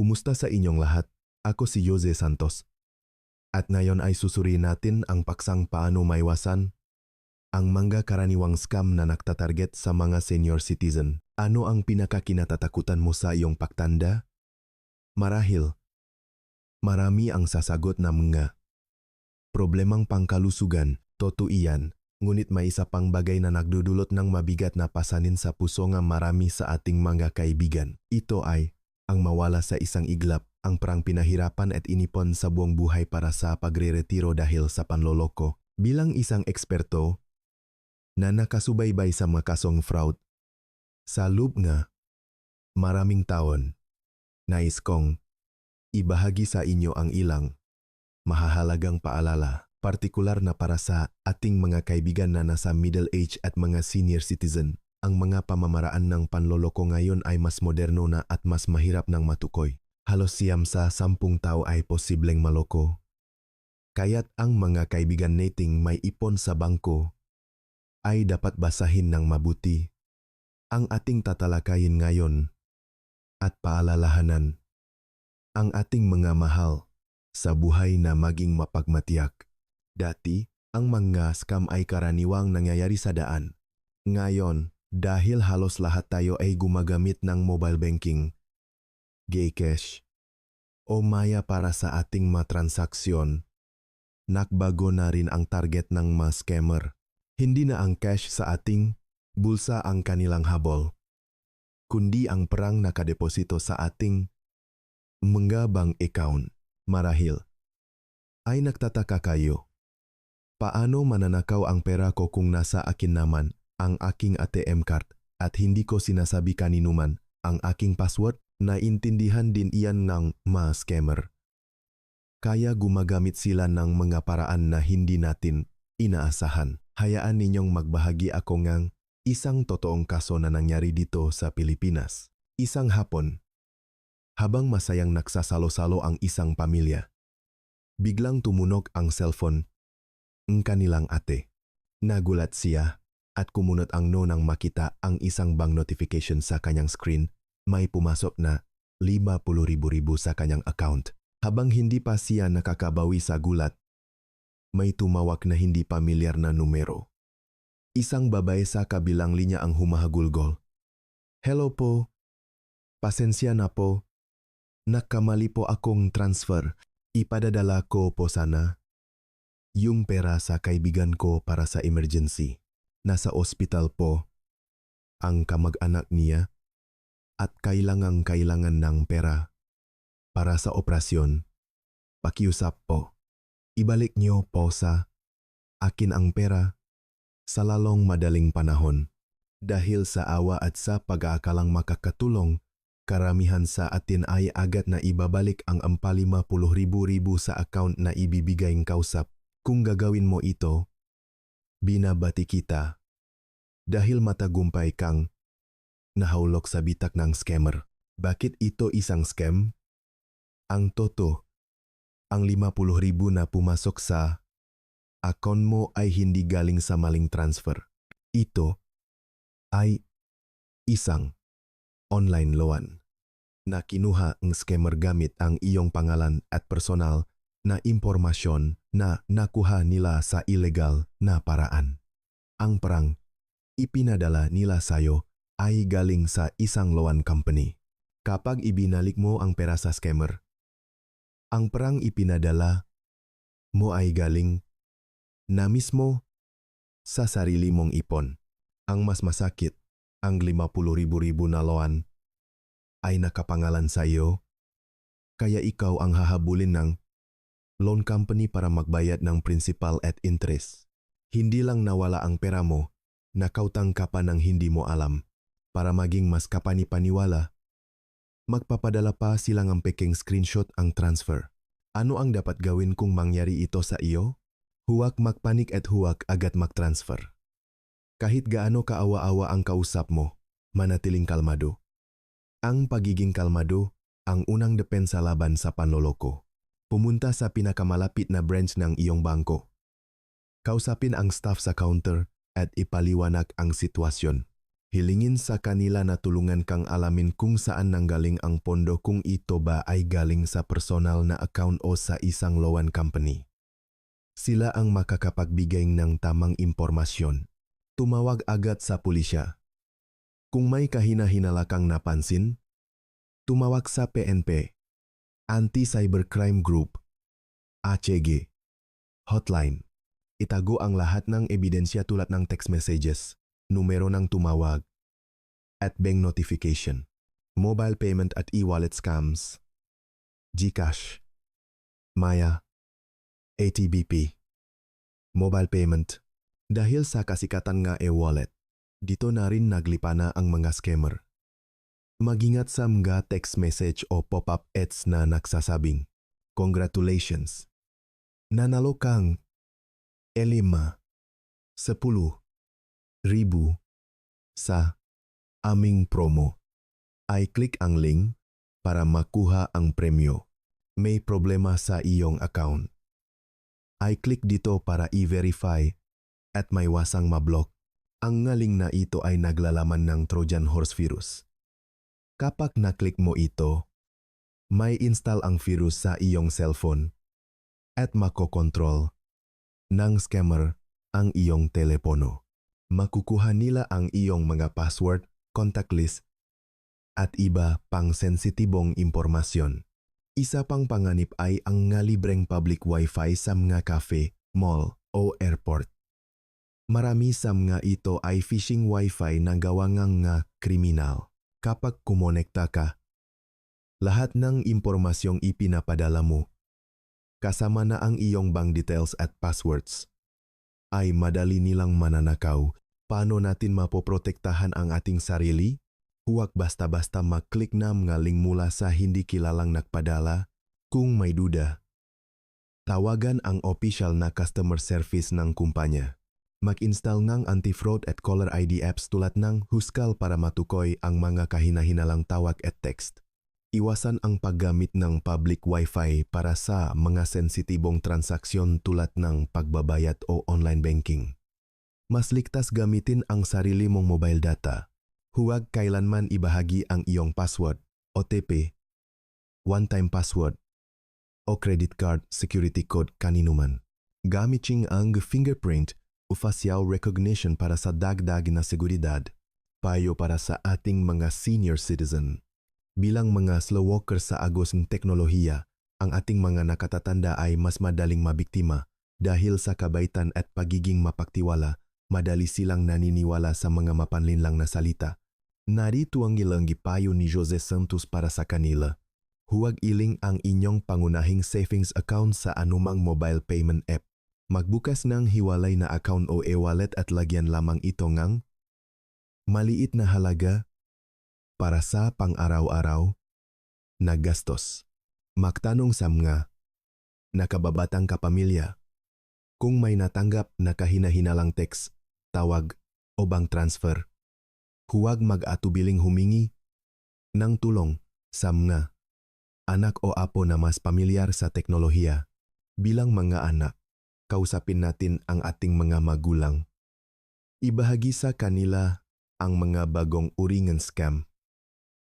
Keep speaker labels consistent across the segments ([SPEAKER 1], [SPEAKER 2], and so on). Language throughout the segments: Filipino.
[SPEAKER 1] Kumusta sa inyong lahat? Ako si Jose Santos. At ngayon ay susuriin natin ang paksang paano maiwasan ang mga karaniwang scam na nagtatarget sa mga senior citizen. Ano ang pinakakinatatakutan mo sa iyong pagtanda? Marahil, marami ang sasagot na mga problemang pangkalusugan, totoo iyan, ngunit may isa pang bagay na nagdudulot ng mabigat na pasanin sa puso ng marami sa ating mga kaibigan. Ito ay ang mawala sa isang iglap, ang parang pinahirapan at inipon sa buong buhay para sa pagre-retiro dahil sa panloloko. Bilang isang eksperto na nakasubaybay sa mga kasong fraud, sa loob nga, maraming taon, nais kong ibahagi sa inyo ang ilang mahahalagang paalala, partikular na para sa ating mga kaibigan na nasa middle age at mga senior citizen. Ang mga pamamaraan ng panloloko ngayon ay mas moderno na at mas mahirap ng matukoy. Halos siyam sa sampung tao ay posibleng maloko. Kaya't ang mga kaibigan nating may ipon sa bangko ay dapat basahin ng mabuti ang ating tatalakayin ngayon at paalalahanan ang ating mga mahal sa buhay na maging mapagmatiyak. Dati, ang mga scam ay karaniwang nangyayari sa daan. Ngayon, dahil halos lahat tayo ay gumagamit ng mobile banking, Gcash, o Maya para sa ating mga transaksyon, nakbago na rin ang target ng mga scammer. Hindi na ang cash sa ating bulsa ang kanilang habol, kundi ang perang nakadeposito sa ating mga bank account. Marahil, ay nagtataka kayo. Paano mananakaw ang pera ko kung nasa akin naman ang aking ATM card at hindi ko sinasabi kaninuman ang aking password? Naintindihan din iyan ng mga scammer. Kaya gumagamit sila ng mga paraan na hindi natin inaasahan. Hayaan ninyong magbahagi ako ngang isang totoong kaso na nangyari dito sa Pilipinas. Isang hapon, habang masayang nagsasalo-salo ang isang pamilya, biglang tumunog ang cellphone ng kanilang ate. Nagulat siya at kumunot ang no nang makita ang isang bank notification sa kanyang screen. May pumasok na 50,000 ribu sa kanyang account. Habang hindi pa siya nakakabawi sa gulat, may tumawag na hindi pamilyar na numero. Isang babae sa kabilang linya ang humahagulgol. Hello po. Pasensya na po. Nakamali po akong transfer. Ipadadala ko po sana. Yung pera sa kaibigan ko para sa emergency. Nasa ospital po. Ang kamag-anak niya. At kailangang kailangan ng pera. Para sa operasyon. Pakiusap po. Ibalik niyo po sa akin ang pera sa lalong madaling panahon. Dahil sa awa at sa pag-aakalang makakatulong, karamihan sa atin ay agad na ibabalik ang ampalima puluh ribu-ribu sa account na ibibigay ng kausap. Kung gagawin mo ito, binabati kita. Dahil matagumpay kang nahulok sa bitak ng scammer. Bakit ito isang scam? Ang toto, ang 50 ribu na pumasok sa account mo ay hindi galing sa maling transfer. Ito ay isang online loan na kinuha ng scammer gamit ang iyong pangalan at personal na impormasyon na nakuha nila sa illegal na paraan. Ang perang ipinadala nila sayo ay galing sa isang loan company. Kapag ibinalik mo ang pera sa scammer, ang perang ipinadala mo ay galing na mismo sa sarili mong ipon. Ang mas masakit, ang 50 ribu-ribu na loan ay nakapangalan sa iyo, kaya ikaw ang hahabulin ng loan company para magbayad ng principal at interest. Hindi lang nawala ang pera mo, nakautang ka pa ng hindi mo alam. Para maging mas kapani-paniwala, magpapadala pa silang ang peking screenshot ang transfer. Ano ang dapat gawin kung mangyari ito sa iyo? Huwag magpanik at huwag agad mag-transfer. Kahit gaano kaawa-awa ang kausap mo, manatiling kalmado. Ang pagiging kalmado ang unang depensa laban sa panloloko. Pumunta sa pinakamalapit na branch ng iyong bangko. Kausapin ang staff sa counter at ipaliwanag ang sitwasyon. Hilingin sa kanila na tulungan kang alamin kung saan nanggaling ang pondo kung ito ba ay galing sa personal na account o sa isang loan company. Sila ang makakapagbigay ng tamang impormasyon. Tumawag agad sa pulisya. Kung may kahina-hinala kang napansin, tumawag sa PNP, Anti-Cybercrime Group, ACG, hotline. Itago ang lahat ng ebidensya tulad ng text messages, numero ng tumawag, at bank notification, mobile payment at e-wallet scams, GCash, Maya, ATBP, mobile payment. Dahil sa kasikatan nga e-wallet, dito na rin naglipana ang mga scammer. Magingat sa mga text message o pop-up ads na nagsasabing, Congratulations! Nanalo kang elima, sepuluh, ribu sa aming promo. Ay click ang link para makuha ang premyo. May problema sa iyong account. Ay click dito para i-verify at may wasang mablock. Ang ngaling na ito ay naglalaman ng Trojan horse virus. Kapag naklik mo ito, may install ang virus sa iyong cellphone at makokontrol ng scammer ang iyong telepono. Makukuha nila ang iyong mga password, contact list, at iba pang sensitibong impormasyon. Isa pang panganib ay ang nga libreng public wifi sa mga cafe, mall o airport. Marami sa mga ito ay phishing wifi na gawa ngang nga kriminal. Kapag kumonekta ka, lahat ng impormasyong ipinapadala mo, kasama na ang iyong bank details at passwords, ay madali nilang mananakaw. Paano natin mapoprotektahan ang ating sarili? Huwag basta-basta maklik na mga link mula sa hindi kilalang nagpadala. Kung may duda, tawagan ang official na customer service ng kumpanya. Mag-install ng anti-fraud at caller ID apps tulad ng Huskal para matukoy ang mga kahina-hinalang tawag at text. Iwasan ang paggamit ng public wifi para sa mga sensitibong transaksyon tulad ng pagbabayad o online banking. Mas ligtas gamitin ang sarili mong mobile data. Huwag kailanman ibahagi ang iyong password, OTP, one-time password, o credit card security code kaninuman. Gamitin ang fingerprint o facial recognition para sa dagdag na seguridad, payo para sa ating mga senior citizen. Bilang mga slow walker sa agos ng teknolohiya, ang ating mga nakatatanda ay mas madaling mabiktima dahil sa kabaitan at pagiging mapagtiwala, madali silang naniniwala sa mga mapanlinlang na salita. Narito ang ilang gipayo ni Jose Santos para sa kanila. Huwag iling ang inyong pangunahing savings account sa anumang mobile payment app Magbukas ng hiwalay na account o e-wallet at lagyan lamang ito ngang maliit na halaga para sa pang-araw-araw na gastos. Magtanong sa mga nakababatang kapamilya kung may natanggap na kahina-hinalang text, tawag o bank transfer. Huwag mag-atubiling humingi ng tulong sa mga anak o apo na mas pamilyar sa teknolohiya bilang mga anak kausapin natin ang ating mga magulang. Ibahagi sa kanila ang mga bagong uri ng scam.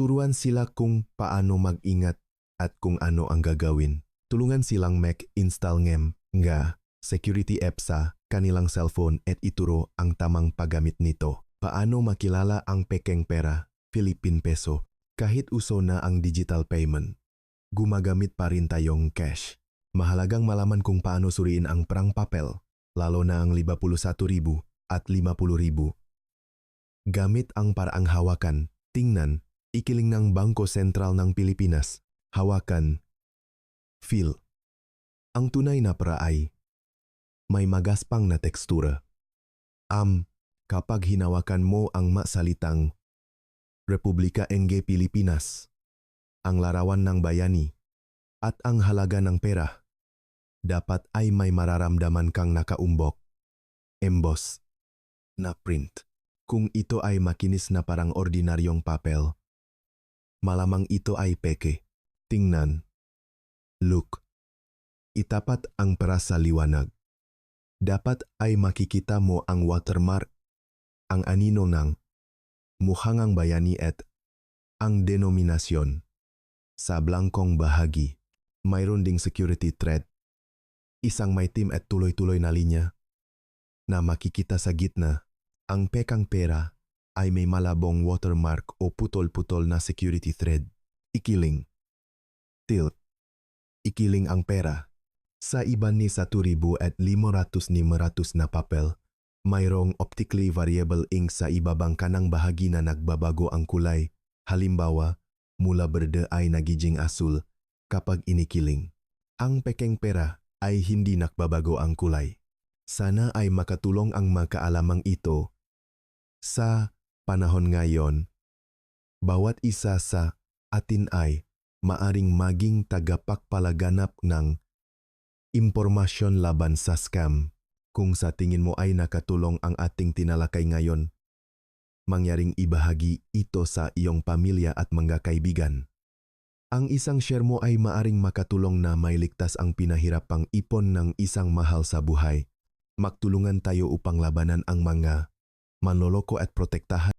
[SPEAKER 1] Turuan sila kung paano mag-ingat at kung ano ang gagawin. Tulungan silang mag-install ngem nga security app sa kanilang cellphone at ituro ang tamang paggamit nito. Paano makilala ang pekeng pera, Philippine peso, kahit uso na ang digital payment. Gumagamit pa rin tayong cash. Mahalagang malaman kung paano suriin ang perang papel, lalo na ang 51,000 at 50,000. Gamit ang paraang hawakan, tingnan, ikiling ng Bangko Sentral ng Pilipinas, hawakan, feel. Ang tunay na para ay may magaspang na tekstura. Am, kapag hinawakan mo ang masalitang Republika Enge Pilipinas, ang larawan ng bayani, at ang halaga ng pera, dapat ay may mararamdaman kang nakaumbok, emboss, na print. Kung ito ay makinis na parang ordinaryong papel, malamang ito ay peke. Tingnan. Look. Itapat ang pera sa liwanag. Dapat ay makikita mo ang watermark, ang anino ng muhangang bayani at ang denominasyon sa blangkong bahagi. Mayroon ding security threat. Isang may team at tuloy-tuloy na linya na makikita sa gitna. Ang pekang pera ay may malabong watermark o putol-putol na security thread. Ikiling. Tilt. Ikiling ang pera. Sa iba ni sa 2,000 at 500-500 na papel, mayroong optically variable ink sa ibabang kanang bahagi na nagbabago ang kulay. Halimbawa, mula berde ay nagiging asul kapag inikiling. Ang pekeng pera ay hindi nakbabago ang kulay. Sana ay makatulong ang makaalamang ito sa panahon ngayon. Bawat isa sa atin ay maaring maging tagapagpalaganap ng impormasyon laban sa scam. Kung sa tingin mo ay nakatulong ang ating tinalakay ngayon, mangyaring ibahagi ito sa iyong pamilya at mga kaibigan. Ang isang share mo ay maaring makatulong na mailigtas ang pinahirapang ipon ng isang mahal sa buhay. Magtulungan tayo upang labanan ang mga manloloko at protektahan